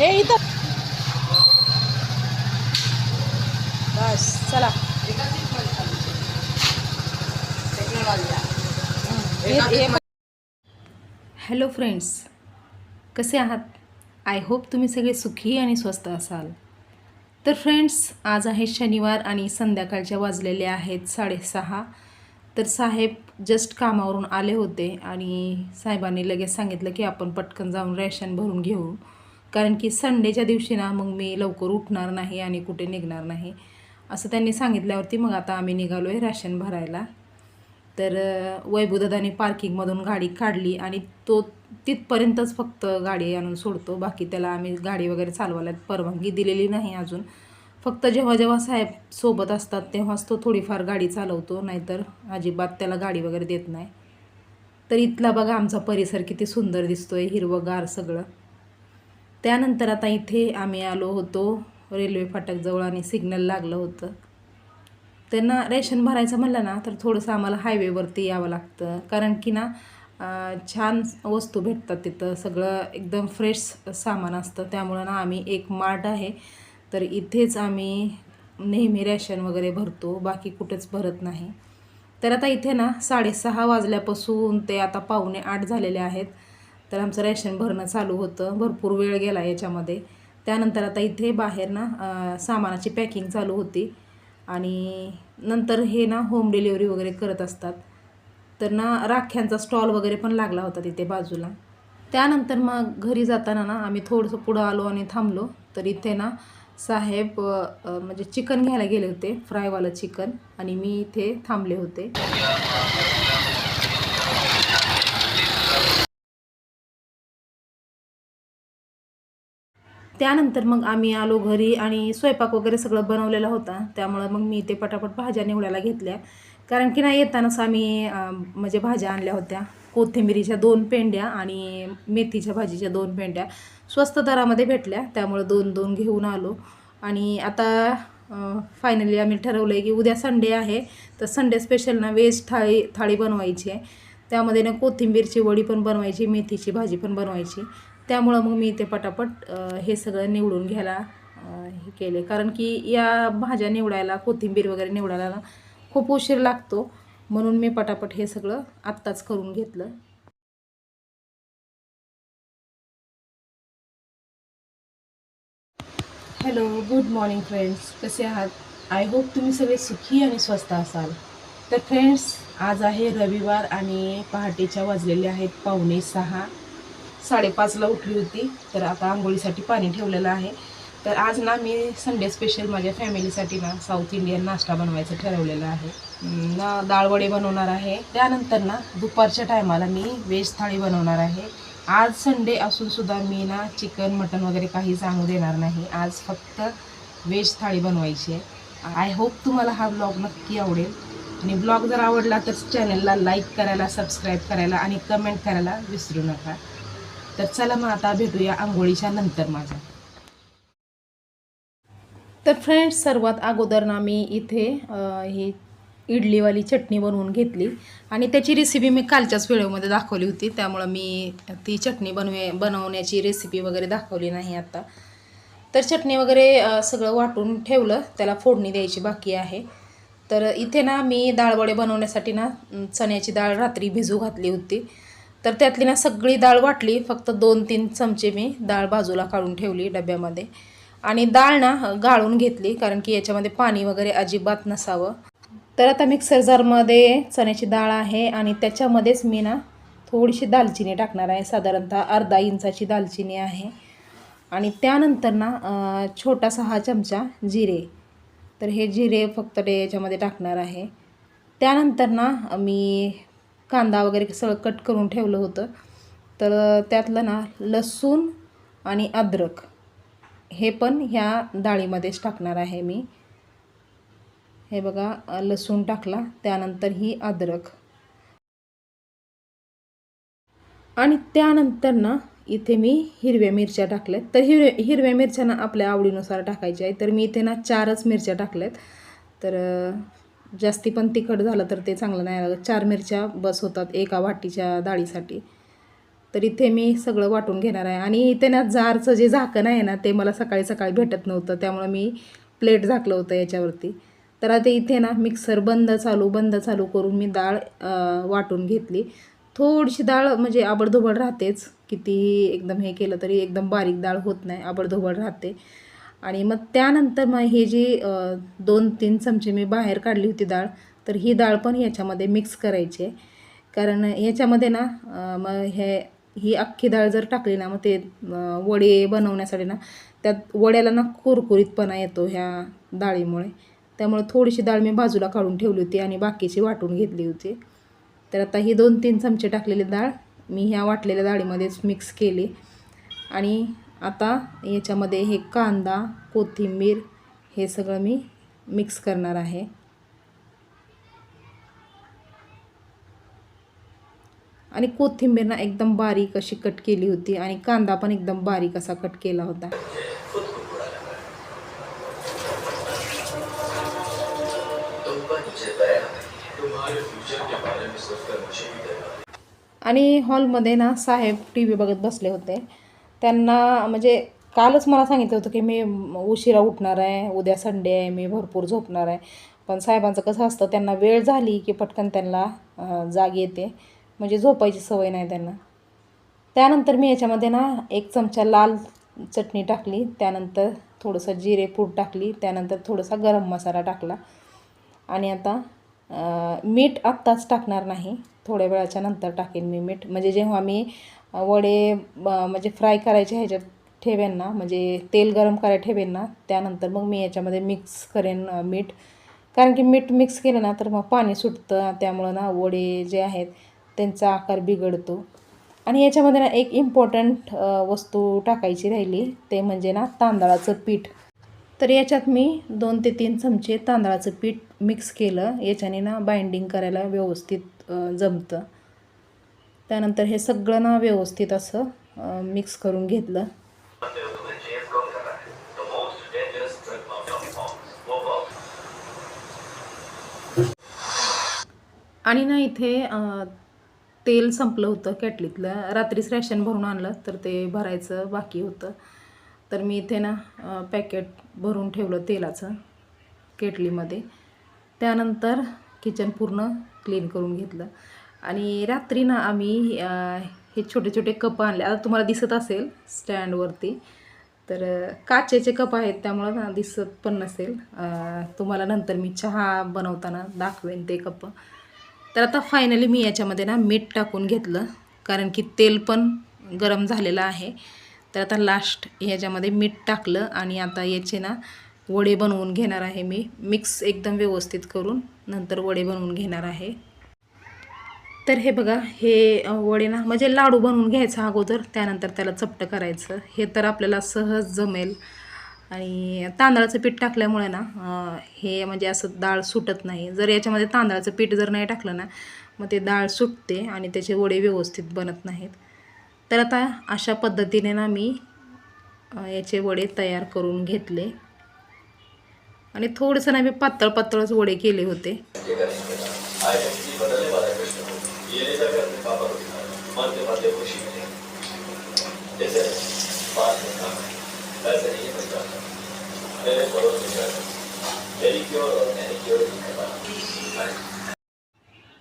ए इथं. बस चला. Hello friends कसे आहात? आय होप तुम्ही सगळे सुखी आणि स्वस्त असाल. तर फ्रेंड्स आज आहे शनिवार आणि संध्याकाळच्या वाजलेले आहेत साडेसहा. तर साहेब जस्ट कामावरून आले होते आणि साहेबांनी लगेच सांगितलं की आपण पटकन जाऊन रेशन भरून घेऊ. कारण की संडेच्या दिवशी ना मग मी लवकर उठणार नाही आणि कुठे निघणार नाही. असं त्यांनी सांगितल्यावरती मग आता आम्ही निघालो आहे राशन भरायला. तर अ, वैभवदादाने पार्किंगमधून गाडी काढली आणि तो तिथपर्यंतच फक्त गाडी आणून सोडतो. बाकी त्याला आम्ही गाडी वगैरे चालवायला परवानगी दिलेली नाही अजून. फक्त जेव्हा जेव्हा साहेब सोबत असतात तेव्हाच तो थोडीफार गाडी चालवतो नाहीतर अजिबात त्याला गाडी वगैरे देत नाही. तर इथला बघा आमचा परिसर किती सुंदर दिसतोय हिरवंगार सगळं. त्यानंतर आता इथे आम्ही आलो होतो. रेल्वे फाटकजवळ आणि सिग्नल लागलं होतं. त्यांना रेशन भरायचं म्हणलं ना तर थोडंसं आम्हाला हायवेवरती यावं लागतं. कारण की ना छान वस्तू भेटतात तिथं. सगळं एकदम फ्रेश सामान असतं. त्यामुळं ना आम्ही एक मार्ट आहे. तर इथेच आम्ही नेहमी रॅशन वगैरे भरतो. बाकी कुठेच भरत नाही. तर आता इथे ना साडेसहा वाजल्यापासून ते आता पावणे आठ झालेले आहेत. तर आमचं रेशन भरणं चालू होतं. भरपूर वेळ गेला याच्यामध्ये. त्यानंतर आता इथे बाहेर ना सामानाची पॅकिंग चालू होती. आणि नंतर हे ना होम डिलिव्हरी वगैरे करत असतात. तर ना राख्यांचा स्टॉल वगैरे पण लागला होता तिथे बाजूला. त्यानंतर मग घरी जाताना ना आम्ही थोडंसं पुढं आलो आणि थांबलो. तर इथे ना साहेब म्हणजे चिकन घ्यायला गेले होते फ्रायवालं चिकन. आणि मी इथे थांबले होते. त्यानंतर मग आम्ही आलो घरी आणि स्वयंपाक वगैरे सगळं बनवलेला होता. त्यामुळं मग मी ते पटापट भाज्या निवडायला घेतल्या. कारण की नाही येतानाच आम्ही म्हणजे भाज्या आणल्या होत्या. कोथिंबिरीच्या दोन पेंड्या आणि मेथीच्या भाजीच्या दोन पेंड्या स्वस्त दरामध्ये भेटल्या. त्यामुळं दोन दोन घेऊन आलो. आणि आता फायनली आम्ही ठरवलं आहे की उद्या संडे आहे. तर संडे स्पेशल ना व्हेज थाळी थाळी बनवायची आहे. त्यामध्ये ना कोथिंबीरची वडी पण बनवायची मेथीची भाजी पण बनवायची. त्यामुळं मग मी ते पटापट हे सगळं निवडून घ्यायला हे केले. कारण की या भाज्या निवडायला कोथिंबीर वगैरे निवडायला खूप उशीर लागतो. म्हणून मी पटापट हे सगळं आत्ताच करून घेतलं. हॅलो गुड मॉर्निंग फ्रेंड्स कसे आहात? आय होप तुम्ही सगळे सुखी आणि स्वस्त असाल. तर फ्रेंड्स आज आहे रविवार आणि पहाटेच्या वाजलेले आहेत पावणे सहा. साडेपाचला उठली होती. तर आता आंघोळीसाठी पाणी ठेवलेलं आहे. तर आज ना मी संडे स्पेशल माझ्या फॅमिलीसाठी ना साऊथ इंडियन नाश्ता बनवायचं ठरवलेलं आहे. ना डाळवडे बनवणार आहे. त्यानंतर ना दुपारच्या टायमाला मी व्हेज थाळी बनवणार आहे. आज संडे असूनसुद्धा मी ना चिकन मटन वगैरे काही सांगू देणार नाही. आज फक्त व्हेज थाळी बनवायची आहे. आय होप तुम्हाला हा ब्लॉग नक्की आवडेल. आणि ब्लॉग जर आवडला तर चॅनलला लाईक करायला सबस्क्राईब करायला आणि कमेंट करायला विसरू नका. तर चला मग आता भेटूया आंघोळीच्या नंतर माझ्या. तर फ्रेंड्स सर्वात अगोदर ना मी इथे ही इडलीवाली चटणी बनवून घेतली. आणि त्याची रेसिपी मी कालच्याच व्हिडिओमध्ये दाखवली होती. त्यामुळं मी ती चटणी बनवे बनवण्याची रेसिपी वगैरे दाखवली नाही आता. तर चटणी वगैरे सगळं वाटून ठेवलं. त्याला फोडणी द्यायची बाकी आहे. तर इथे ना मी डाळवडे बनवण्यासाठी ना चण्याची डाळ रात्री भिजू घातली होती. तर त्यातली ना सगळी डाळ वाटली फक्त दोन तीन चमचे मी डाळ बाजूला काढून ठेवली डब्यामध्ये. आणि डाळ ना गाळून घेतली कारण की याच्यामध्ये पाणी वगैरे अजिबात नसावं. तर आता मिक्सर जारमध्ये चण्याची डाळ आहे आणि त्याच्यामध्येच मी ना थोडीशी दालचिनी टाकणार आहे. साधारणतः अर्धा इंचाची दालचिनी आहे. आणि त्यानंतर ना छोटा छोटासा हा चमचा जिरे. तर हे जिरे फक्त ते याच्यामध्ये टाकणार आहे. त्यानंतर ना मी कांदा वगैरे सगळं कट करून ठेवलं होतं. तर त्यातलं ना लसूण आणि अद्रक हे पण ह्या डाळीमध्येच टाकणार आहे मी. हे बघा लसूण टाकला त्यानंतर ही अद्रक. आणि त्यानंतर ना इथे मी हिरव्या मिरच्या टाकल्यात. तर हिरव्या हिरव्या मिरच्या ना आपल्या आवडीनुसार टाकायच्या आहे तर मी इथे ना चारच मिरच्या टाकल्यात. तर जास्ती पण तिखट झालं तर ते चांगलं नाही लागत. चार मिरच्या बस होतात एका वाटीच्या डाळीसाठी. तर इथे मी सगळं वाटून घेणार आहे. आणि इथे ना जारचं जे झाकण आहे ना ते मला सकाळी सकाळी भेटत नव्हतं. त्यामुळं मी प्लेट झाकलं होतं याच्यावरती. तर आता इथे ना मिक्सर बंद चालू बंद चालू करून मी डाळ वाटून घेतली. थोडीशी डाळ म्हणजे आबडधोबड राहतेच. कितीही एकदम हे केलं तरी एकदम बारीक डाळ होत नाही आबडधोबड राहते. आणि मग त्यानंतर मग हे जी दोन तीन चमचे मी बाहेर काढली होती डाळ तर ही डाळ पण याच्यामध्ये मिक्स करायची आहे. कारण याच्यामध्ये ना मग हे ही अख्खी डाळ जर टाकली ना मग ते वडे बनवण्यासाठी ना त्यात वड्याला ना कुरकुरीतपणा येतो ह्या डाळीमुळे. त्यामुळे थोडीशी डाळ मी बाजूला काढून ठेवली होती आणि बाकीची वाटून घेतली होती. तर आता ही दोन तीन चमचे टाकलेली डाळ मी ह्या वाटलेल्या डाळीमध्येच मिक्स केली. आणि आता याच्यामध्ये हे कांदा कोथिंबीर हे सगळं मी मिक्स करणार आहे. आणि कोथिंबीर ना एकदम बारीक अशी कट केली होती आणि कांदा पण एकदम बारीक असा कट केला होता. आणि हॉलमध्ये ना साहेब टी व्ही बघत बसले होते. त्यांना म्हणजे कालच मला सांगितलं होतं की मी उशिरा उठणार आहे उद्या संडे आहे मी भरपूर झोपणार आहे. पण साहेबांचं कसं असतं त्यांना वेळ झाली की पटकन त्यांना जाग येते. म्हणजे झोपायची सवय नाही त्यांना. त्यानंतर मी याच्यामध्ये ना एक चमचा लाल चटणी टाकली त्यानंतर थोडंसं जिरे पूड टाकली त्यानंतर थोडासा गरम मसाला टाकला. आणि आता मीठ आत्ताच टाकणार नाही. थोड्या वेळाच्या नंतर टाकेन मी मीठ. म्हणजे जेव्हा मी वडे म्हणजे फ्राय करायचे ह्याच्यात ठेवेन ना म्हणजे तेल गरम करायला ठेवेन ना त्यानंतर मग मी याच्यामध्ये मिक्स करेन मीठ. कारण की मीठ मिक्स केलं ना तर मग पाणी सुटतं त्यामुळं ना वडे जे आहेत त्यांचा आकार बिघडतो. आणि याच्यामध्ये ना एक इम्पॉर्टंट वस्तू टाकायची राहिली ते म्हणजे ना तांदळाचं पीठ. तर याच्यात मी दोन ते तीन चमचे तांदळाचं पीठ मिक्स केलं याच्याने ना बाइंडिंग करायला व्यवस्थित जमतं. त्यानंतर हे सगळं ना व्यवस्थित असं मिक्स करून घेतलं. आणि ना इथे तेल संपलं होतं कॅटलीतलं. रात्रीच रॅशन भरून आणलं तर ते भरायचं बाकी होतं. तर मी इथे ना पॅकेट भरून ठेवलं तेलाचं केटलीमध्ये. त्यानंतर किचन पूर्ण क्लीन करून घेतलं. आणि रात्री ना आम्ही हे छोटे छोटे कप आणले. आता तुम्हाला दिसत असेल स्टँडवरती. तर काचेचे कप आहेत त्यामुळं ना दिसत पण नसेल. तुम्हाला नंतर मी चहा बनवताना दाखवेन ते कप. तर आता फायनली मी याच्यामध्ये ना मीठ टाकून घेतलं. कारण की तेल पण गरम झालेलं आहे. तर आता लास्ट ह्याच्यामध्ये मीठ टाकलं आणि आता याचे ना वडे बनवून घेणार आहे मी. मिक्स एकदम व्यवस्थित करून नंतर वडे बनवून घेणार आहे. तर हे बघा हे वडे ना म्हणजे लाडू बनवून घ्यायचा अगोदर त्यानंतर त्याला चपटं करायचं. हे तर आपल्याला सहज जमेल. आणि तांदळाचं पीठ टाकल्यामुळे ना हे म्हणजे असं डाळ सुटत नाही. जर याच्यामध्ये तांदळाचं पीठ जर नाही टाकलं ना मग ते डाळ सुटते आणि त्याचे वडे व्यवस्थित बनत नाहीत. तर आता अशा पद्धतीने ना मी याचे वडे तयार करून घेतले. आणि थोडंसं ना मी पातळ पातळच वडे केले होते.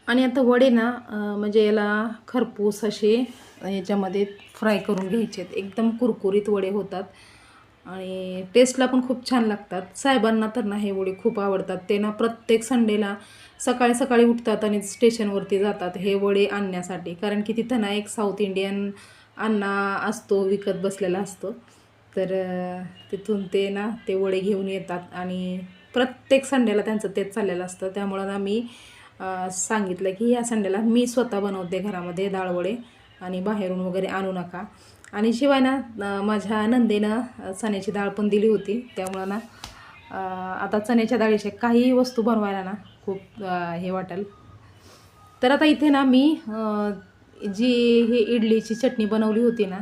आणि आता वडे ना म्हणजे याला खरपूस असे याच्यामध्ये फ्राय करून घ्यायचे आहेत एकदम कुरकुरीत वडे होतात. आणि टेस्टला पण खूप छान लागतात. साहेबांना तर ना हे वडे खूप आवडतात. ते ना प्रत्येक संडेला सकाळी सकाळी उठतात आणि स्टेशनवरती जातात हे वडे आणण्यासाठी. कारण की तिथं ना एक साऊथ इंडियन अण्णा असतो विकत बसलेला असतो. तर तिथून ते ना ते वडे घेऊन येतात आणि प्रत्येक संडेला त्यांचं तेच चाललेलं असतं. त्यामुळं ना मी सांगितलं की या संडेला मी स्वतः बनवते घरामध्ये डाळवडे आणि बाहेरून वगैरे आणू नका. आणि शिवाय ना माझ्या नंदेनं चण्याची डाळ पण दिली होती. त्यामुळं ना आता चण्याच्या डाळीच्या काही वस्तू बनवायला ना खूप हे वाटेल. तर आता इथे ना मी जी ही इडलीची चटणी बनवली होती ना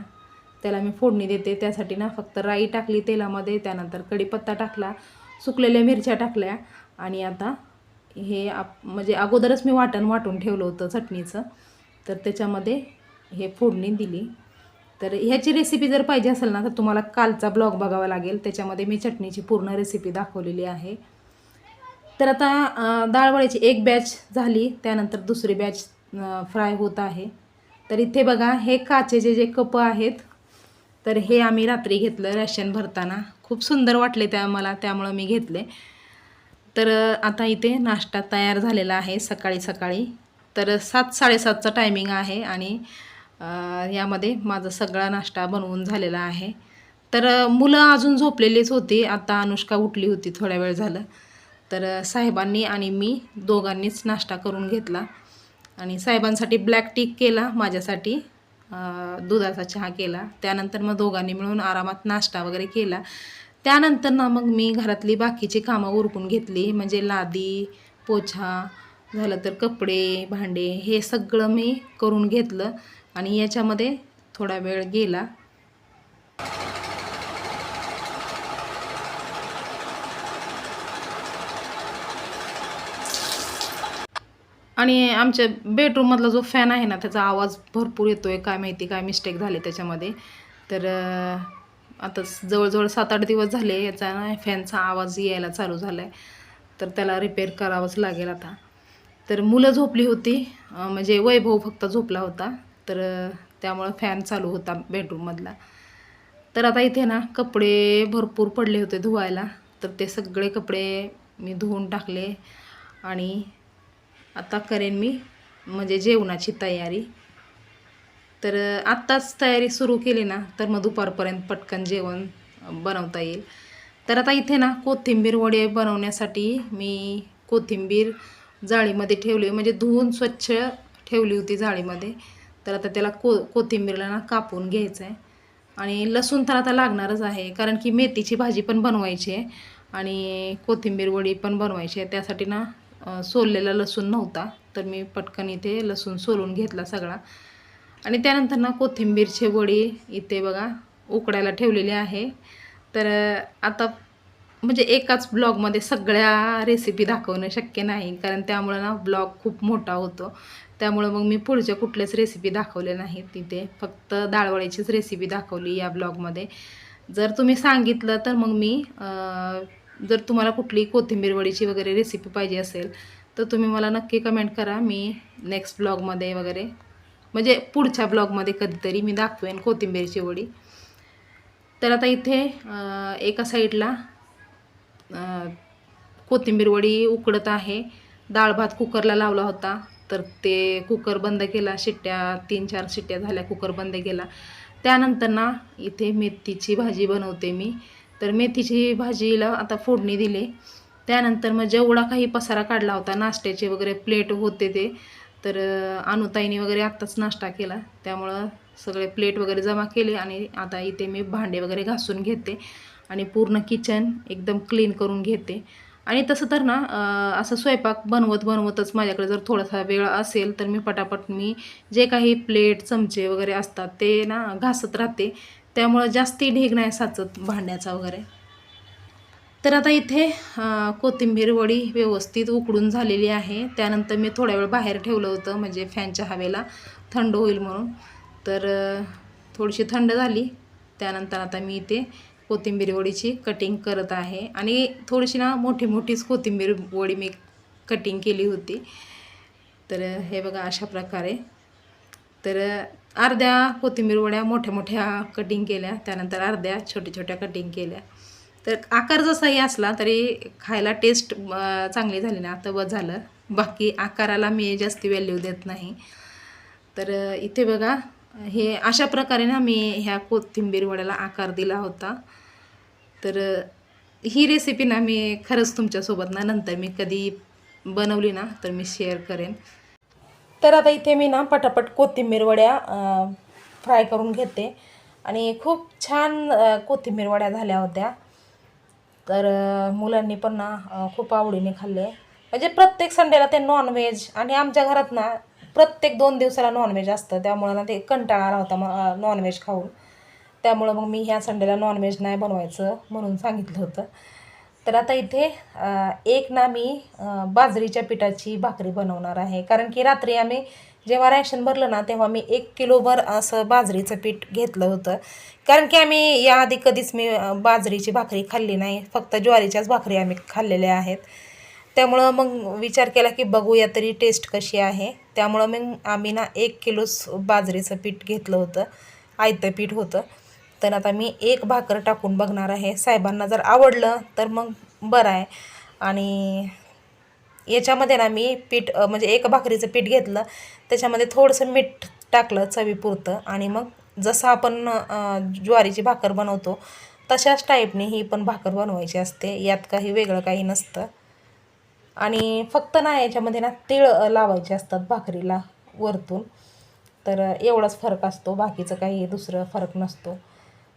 त्याला मी फोडणी देते. त्यासाठी ना फक्त राई टाकली तेलामध्ये त्यानंतर कढीपत्ता टाकला सुकलेल्या मिरच्या टाकल्या आणि आता हे आप म्हणजे अगोदरच मी वाटण वाटून ठेवलं होतं चटणीचं. तर त्याच्यामध्ये हे फोडणी दिली. तर ह्याची रेसिपी जर पाहिजे असेल ना तर तुम्हाला कालचा ब्लॉग बघावा लागेल. त्याच्यामध्ये मी चटणीची पूर्ण रेसिपी दाखवलेली आहे. तर आता दाळवळ्याची एक बॅच झाली. त्यानंतर दुसरी बॅच फ्राय होत आहे. तर इथे बघा हे काचेचे जे कप आहेत तर हे आम्ही रात्री घेतलं रॅशन भरताना. खूप सुंदर वाटले त्या मला त्यामुळं मी घेतले. तर आता इथे नाश्ता तयार झालेला आहे सकाळी सकाळी. तर सात साडेसातचा टायमिंग आहे आणि यामध्ये माझा सगळा नाश्ता बनवून झालेला आहे. तर मुलं अजून झोपलेलीच होती. आता अनुष्का उठली होती थोड्या वेळ झालं. तर साहेबांनी आणि मी दोघांनीच नाश्ता करून घेतला. आणि साहेबांसाठी ब्लॅक टी केला माझ्यासाठी. दुधाचा चहा केला. त्यानंतर मग दोघांनी मिळून आरामात नाश्ता वगैरे केला. त्यानंतर ना मग मी घरातली बाकीची कामं उरकून घेतली. म्हणजे लादी पोछा झालं तर कपडे भांडे हे सगळं मी करून घेतलं. आणि याच्यामध्ये थोडा वेळ गेला. आणि आमच्या बेडरूममधला जो फॅन आहे ना त्याचा आवाज भरपूर येतो आहे काय माहिती काय मिस्टेक झाले त्याच्यामध्ये. तर आता जवळजवळ सात आठ दिवस झाले याचा ना फॅनचा आवाज यायला चालू झाला आहे तर त्याला रिपेअर करावंच लागेल आता. तर मुलं झोपली होती. म्हणजे वैभव फक्त झोपला होता. तर त्यामुळं फॅन चालू होता बेडरूममधला तर आता इथे ना कपडे भरपूर पडले होते धुवायला. तर ते सगळे कपडे मी धुवून टाकले. आणि आता करेन मी म्हणजे जेवणाची तयारी. तर आत्ताच तयारी सुरू केली ना तर मग दुपारपर्यंत पटकन जेवण बनवता येईल. तर आता इथे ना कोथिंबीर वडे बनवण्यासाठी मी कोथिंबीर जाळीमध्ये ठेवली म्हणजे धुवून स्वच्छ ठेवली होती जाळीमध्ये. तर आता त्याला को कोथिंबीरला ना कापून घ्यायचं आहे आणि लसूण तर आता लागणारच आहे कारण की मेथीची भाजी पण बनवायची आहे आणि कोथिंबीर वडी पण बनवायची आहे. त्यासाठी ना सोललेला लसूण नव्हता तर मी पटकन इथे लसूण सोलून घेतला सगळा. आणि त्यानंतर ना कोथिंबीरचे वडी इथे बघा उकडायला ठेवलेली आहे. तर आता म्हणजे एकाच ब्लॉगमध्ये सगळ्या रेसिपी दाखवणं शक्य नाही कारण त्यामुळं ना ब्लॉग खूप मोठा होतो. त्यामुळं मग मी पुढच्या कुठल्याच रेसिपी दाखवल्या नाहीत तिथे फक्त डाळवळीचीच रेसिपी दाखवली या ब्लॉगमध्ये. जर तुम्ही सांगितलं तर मग मी जर तुम्हाला कुठली कोथिंबीर वडीची वगैरे रेसिपी पाहिजे असेल तर तुम्ही मला नक्की कमेंट करा. मी नेक्स्ट ब्लॉगमध्ये वगैरे म्हणजे पुढच्या ब्लॉगमध्ये कधीतरी मी दाखवेन कोथिंबीरची वडी. तर आता इथे एका साईडला कोथिंबीर वडी उकडत आहे. डाळ भात कुकरला लावला होता तर ते कुकर बंद केला. शिट्ट्या तीन चार शिट्ट्या झाल्या कुकर बंद केला. त्यानंतर ना इथे मेथीची भाजी बनवते मी. तर मेथीची भाजीला आता फोडणी दिली. त्यानंतर मग जेवढा काही पसारा काढला होता नाश्त्याचे वगैरे प्लेट होते ते तर अनुताईने वगैरे आत्ताच नाश्ता केला. त्यामुळं सगळे प्लेट वगैरे जमा केले आणि आता इथे मी भांडे वगैरे घासून घेते आणि पूर्ण किचन एकदम क्लीन करून घेते. आणि तसं तर ना असं स्वयंपाक बनवत बनवतच माझ्याकडे जर थोडासा वेळ असेल तर मी पटापट मी जे काही प्लेट चमचे वगैरे असतात ते ना घासत राहते. त्यामुळं जास्ती ढीग नाही साचत भांड्याचा वगैरे. तर आता इथे कोथिंबीर वडी व्यवस्थित उकडून झालेली आहे. त्यानंतर मी थोड्या वेळ बाहेर ठेवलं होतं म्हणजे फॅनच्या हवेला थंड होईल म्हणून. तर थोडीशी थंड झाली. त्यानंतर आता मी इथे कोथिंबीर वडीची कटिंग करत आहे. आणि थोडीशी ना मोठी मोठीच कोथिंबीर वडी मी कटिंग केली होती. तर हे बघा अशा प्रकारे. तर अर्ध्या कोथिंबीर वड्या मोठ्या मोठ्या कटिंग केल्या. त्यानंतर अर्ध्या छोट्या छोट्या कटिंग केल्या. तर आकार जसाही असला तरी खायला टेस्ट चांगली झाली ना. आता बस झालं. बाकी आकाराला मी जास्ती व्हॅल्यू देत नाही. तर इथे बघा हे अशा प्रकारे ना मी ह्या कोथिंबीर वड्याला आकार दिला होता. तर ही रेसिपी ना मी खरंच तुमच्यासोबत ना नंतर मी कधी बनवली ना तर मी शेअर करेन. तर आता इथे मी ना पटापट कोथिंबीर वड्या फ्राय करून घेते. आणि खूप छान कोथिंबीर वड्या झाल्या होत्या. तर मुलांनी पण ना खूप आवडीने खाल्ले. म्हणजे प्रत्येक संडेला ते नॉनव्हेज आणि आमच्या घरात ना प्रत्येक दोन दिवसाला नॉनव्हेज असतं. त्यामुळं ना ते कंटाळा आला होता मग नॉनव्हेज खाऊन. त्यामुळं मग मी ह्या संडेला नॉनव्हेज नाही बनवायचं म्हणून सांगितलं होतं. तर आता इथे एक ना मी बाजरीच्या पिठाची भाकरी बनवणार आहे. कारण की रात्री आम्ही जेव्हा रॅशन भरलं ना तेव्हा मी एक किलोभर असं बाजरीचं पीठ घेतलं होतं. कारण की आम्ही याआधी कधीच मी बाजरीची भाकरी खाल्ली नाही. फक्त ज्वारीच्याच भाकरी आम्ही खाल्लेल्या आहेत. त्यामुळं मग विचार केला की बघूया तरी टेस्ट कशी आहे. त्यामुळं मग आम्ही ना एक किलोच बाजरीचं पीठ घेतलं होतं. आयतं पीठ होतं. तर आता मी एक भाकर टाकून बघणार आहे. साहेबांना जर आवडलं तर मग बरं आहे. आणि याच्यामध्ये ना मी पीठ म्हणजे एक भाकरीचं पीठ घेतलं. त्याच्यामध्ये थोडंसं मीठ टाकलं चवीपुरतं. आणि मग जसं आपण ज्वारीची भाकर बनवतो तशाच टाईपने ही पण भाकर बनवायची असते. यात काही वेगळं काही नसतं. आणि फक्त ना याच्यामध्ये ना तीळ लावायचे असतात भाकरीला वरतून. तर एवढाच फरक असतो. बाकीचं काही दुसरं फरक नसतो.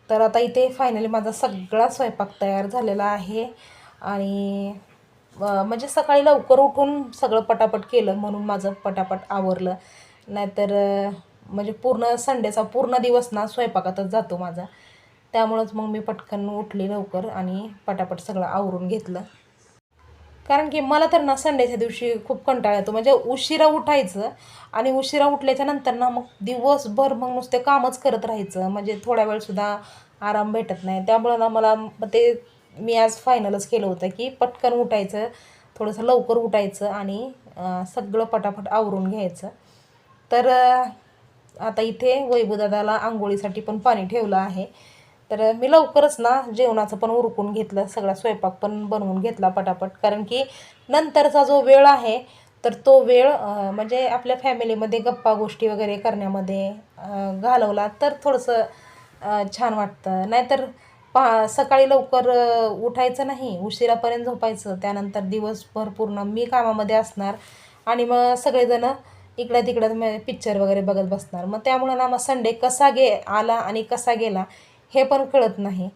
तर आता इथे फायनली माझा सगळा स्वयंपाक तयार झालेला आहे. आणि म्हणजे सकाळी लवकर उठून सगळं पटापट केलं म्हणून माझं पटापट आवरलं. नाहीतर म्हणजे पूर्ण संडेचा पूर्ण दिवस ना स्वयंपाकातच जातो माझा. त्यामुळंच मग मी पटकन उठली लवकर आणि पटापट सगळं आवरून घेतलं. कारण की मला तर ना संडेच्या दिवशी खूप कंटाळा येतो. म्हणजे उशिरा उठायचं आणि उशिरा उठल्याच्या नंतर ना मग दिवसभर मग नुसते कामच करत राहायचं. म्हणजे थोड्या वेळसुद्धा आराम भेटत नाही. त्यामुळं ना मला मग ते मी आज फायनलच केलं होतं की पटकन उठायचं थोडंसं लवकर उठायचं आणि सगळं पटापट आवरून घ्यायचं. तर आता इथे वैभूदादाला आंघोळीसाठी पण पाणी ठेवलं आहे. तर मी लवकरच ना जेवणाचं पण उरकून घेतलं सगळा स्वयंपाक पण बनवून घेतला पटापट. कारण की नंतरचा जो वेळ आहे तर तो वेळ म्हणजे आपल्या फॅमिलीमध्ये गप्पा गोष्टी वगैरे करण्यामध्ये घालवला तर थोडंसं छान वाटतं. नाहीतर पा सकाळी लवकर उठायचं नाही उशिरापर्यंत झोपायचं. त्यानंतर दिवसभर पूर्ण मी कामामध्ये असणार आणि मग सगळेजणं इकडं तिकडं पिक्चर वगैरे बघत बसणार. मग त्यामुळं ना मग संडे कसा गे आला आणि कसा गेला हे पण कळत नाही.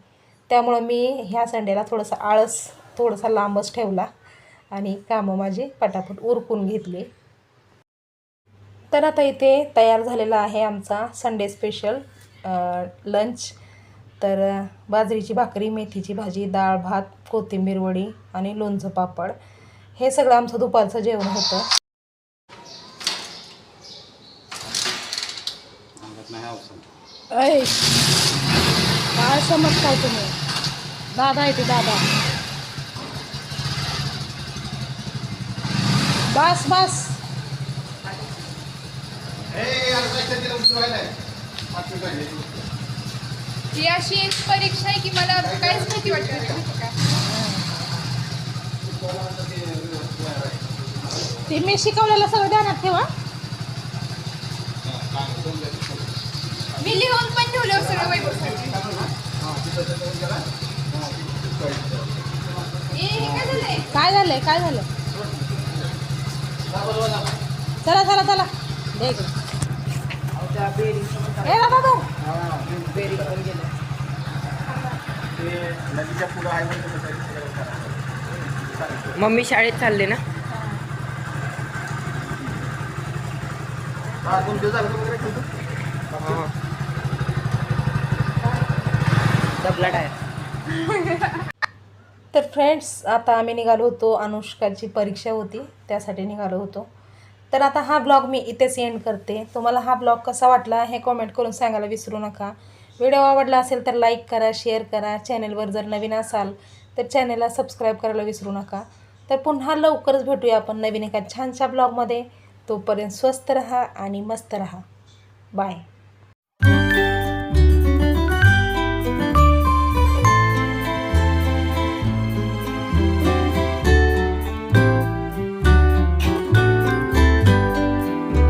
त्यामुळं मी ह्या संडेला थोडंसं आळस थोडासा लांबच ठेवला आणि कामं माझी पटापट उरकून घेतली. तर आता इथे तयार झालेला आहे आमचा संडे स्पेशल लंच तर बाजरीची भाकरी मेथीची भाजी डाळ भात कोथिंबीर वडी आणि लोणचं पापड. हे सगळं आमचं दुपारचं जेवण होतं. ऐ काय समजताय तुम्ही? दादा आहे ते दादा बस बस. ही अशी एक परीक्षा आहे की मला काहीच माहिती वाटत ते मी शिकवलेलं सगळं ध्यानात ठेवा. मी लिहून पण ठेवलं सगळं हे काय झालंय? काय झालंय? झालं चला चला चला. दे इकडे. ए दादा तो मम्मी शाळेत चालले ना? दबला टायर तर फ्रेंड्स आता आम्ही निघालो होतो अनुष्काची परीक्षा होती त्यासाठी निघालो होतो. तर आता हा ब्लॉग मी इथेच एंड करते. तुम्हाला हा ब्लॉग कसा वाटला हे कॉमेंट करून सांगायला विसरू नका. व्हिडिओ आवडला असेल तर लाईक करा शेअर करा. चॅनेलवर जर नवीन असाल तर चॅनेलला सबस्क्राईब करायला विसरू नका. तर पुन्हा लवकरच भेटूया आपण नवीन एका छानशा ब्लॉगमध्ये. तोपर्यंत स्वस्त रहा आणि मस्त रहा. बाय